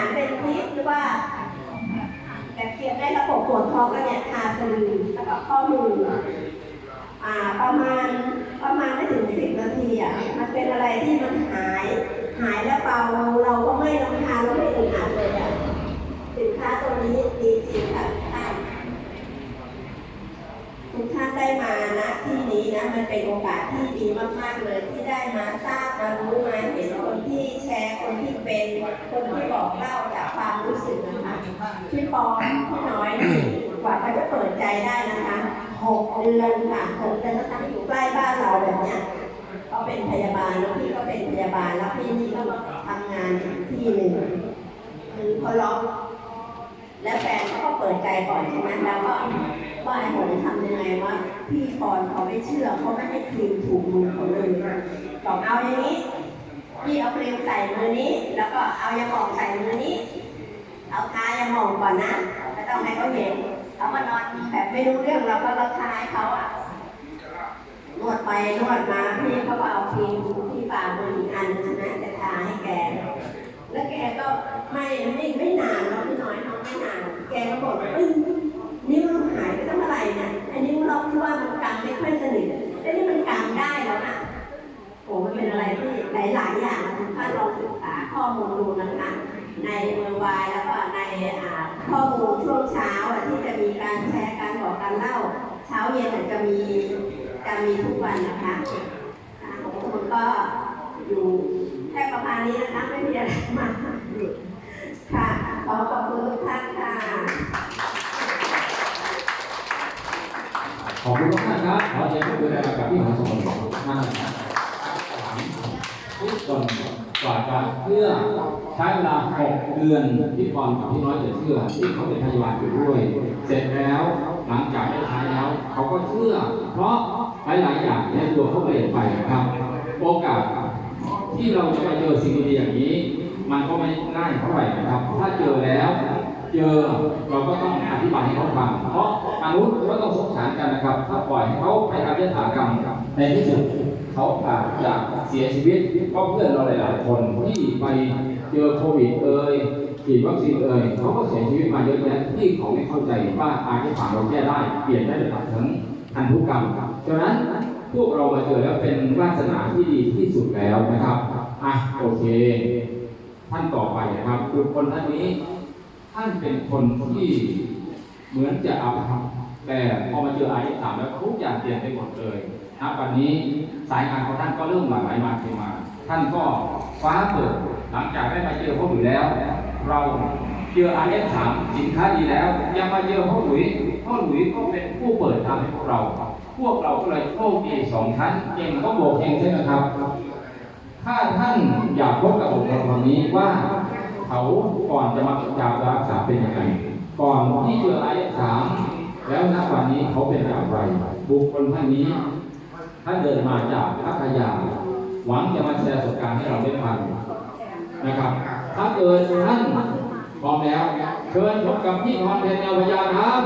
ารเป็นพิษหรือว่า แบบเกียบได้ระบบปวดท้องก็เนี่ยทาสลืแล้วก็ข้อมืออ่าประมาณประมาณไม่ถึงสิบนาทีอะมันเป็นอะไรที่มันหาย หายแล้วเบาเราก็ไม่รำคาญเราไม่อึดอัดเลยอะสินค้าตัวนี้ดีจริงค่ะทุกท่านทุกท่านได้มานะที่นี้นะมันเป็นโอกาสที่ดีมากๆเลยที่ได้มาทราบมารู้มาเห็นคนที่แชร์คนที่เป็น คนที่บอกเล่าจากความรู้สึกนะคะพี่ปอนพี่น้อยนี่กว่าเขาจะเปิดใจได้นะคะหกเดือนค่ะหกเดือนตั้งอยู่ใกล้บ้านเราแบบเนี้ยก็เป็นพยาบาลแล้วพี่ก็เป็นพยาบาลแล้วพี่นี่ก็ทำงานที่หนึ่งคือพอล็อกแล้วแฟนเขาก็เปิดใจก่อนใช่ไหมแล้วก็ว่าไอ้หงทำยังไงว่าพี่ปอนเขาไม่เชื่อเขาไม่ให้ครีมถูกมือเขาเลยบอกเอาอย่างนี้ พี่เอาครีมใส่มือนี้ แล้วก็เอายาหมองใส่มือนี้ เอาทายาหมองก่อนนะไม่ต้องให้เขาเห็นเขามานอนแบบไม่รู้เรื่องเราก็เราทายเขาอะนวดไปนวดมาพี่เขาก็เอาครีมที่ฝ่ามืออีกอันนึงนะจะทาให้แก แล้วแกก็ไม่ไม่ไม่นานเนาะพี่น้อยเนาะไม่นานแกก็บอกว่าเอ้ย หลาย ๆ อย่างนะทุกท่านลองศึกษาข้อมูลดูนะคะ ในเมืองวายแล้วก็ในข้อมูลช่วงเช้าที่จะมีการแชร์การบอกการเล่า เช้าเย็นจจะมีจะมีทุกวันนะคะอ่าของคุณก็อยู่แค่ประมาณนี้นะคะไม่มีอะไรมากค่ะขอขอบคุณทุกท่านค่ะขอบคุณทุกท่านครับขอเชิญทุกท่านกับพี่หงสมบัติทุกท่านทุกค นกว่าจะเพื่อใช้เวลา6เดือนที่ก่อนกับพี่น้อยจะเชื่อที่เขาเป็นพยาบาลอยู่ด้วย เสร็จแล้วหลังจากได้ใช้แล้ว เขาก็เชื่อ เพราะหลายๆอย่างในตัวเขาเปลี่ยนไปนะครับ โอกาสที่เราจะมาเจอสิ่งดีอย่างนี้ มันก็ไม่ง่ายเท่าไหร่นะครับ ถ้าเจอแล้ว เจอเราก็ต้องอธิบายให้เขาฟังเพราะมนุษย์ก็ต้องสงสารกันนะครับ ถ้าปล่อยให้เขาไปทำยถากรรมในที่สุดเขาอาจจะเสียชีวิตเพราะเพื่อนเราหลายๆคนที่ไปเจอโควิดเอ่ยฉีดวัคซีนเอ่ยเขาก็เสียชีวิตมาเยอะแยะที่เขาไม่เข้าใจว่าอาที่ฝังเราแก้ได้เปลี่ยนได้แบบทั้งพันธุกกรรมฉะนั้นพวกเรามาเจอแล้วเป็นวาสนาที่ดีที่สุดแล้วนะครับอะโอเค ท่านต่อไปนะครับบุคคลท่านนี้ ท่านเป็นคนที่เหมือนจะเอาทำแต่พอมาเจอไอ้สามแล้วทุกอย่างเปลี่ยนไปหมดเลยณวันนี้สายงานของท่านก็เริ่มหลั่งไหลมาเทมา ท่านก็ฟ้าเปิดหลังจากได้มาเจอพวกหนุ่ยแล้ว เราเจอไอ้สามสินค้าดีแล้ว ยังมาเจอพ่อหนุ่ยพ่อหนุ่ยก็เป็นผู้เปิดทางให้พวกเรา พวกเราก็เลยโชคดีสองชั้นเก่งก็โบกเองใช่ไหมครับ ถ้าท่านอยากพบกับบุคคลคนนี้ว่า เขาก่อนจะมาจากรักษาเป็นยังไงก่อนที่เจอไอ้สามแล้วณวันนี้เขาเป็นอย่างไร บุคคลท่านนี้ท่านเดินมาจากพัทยาหวังจะมาแชร์ประสบการณ์ให้เราได้ฟังนะครับ ถ้าเกิดท่านพร้อมแล้ว เชิญพบกับพี่พรเพนแนวพยาครับ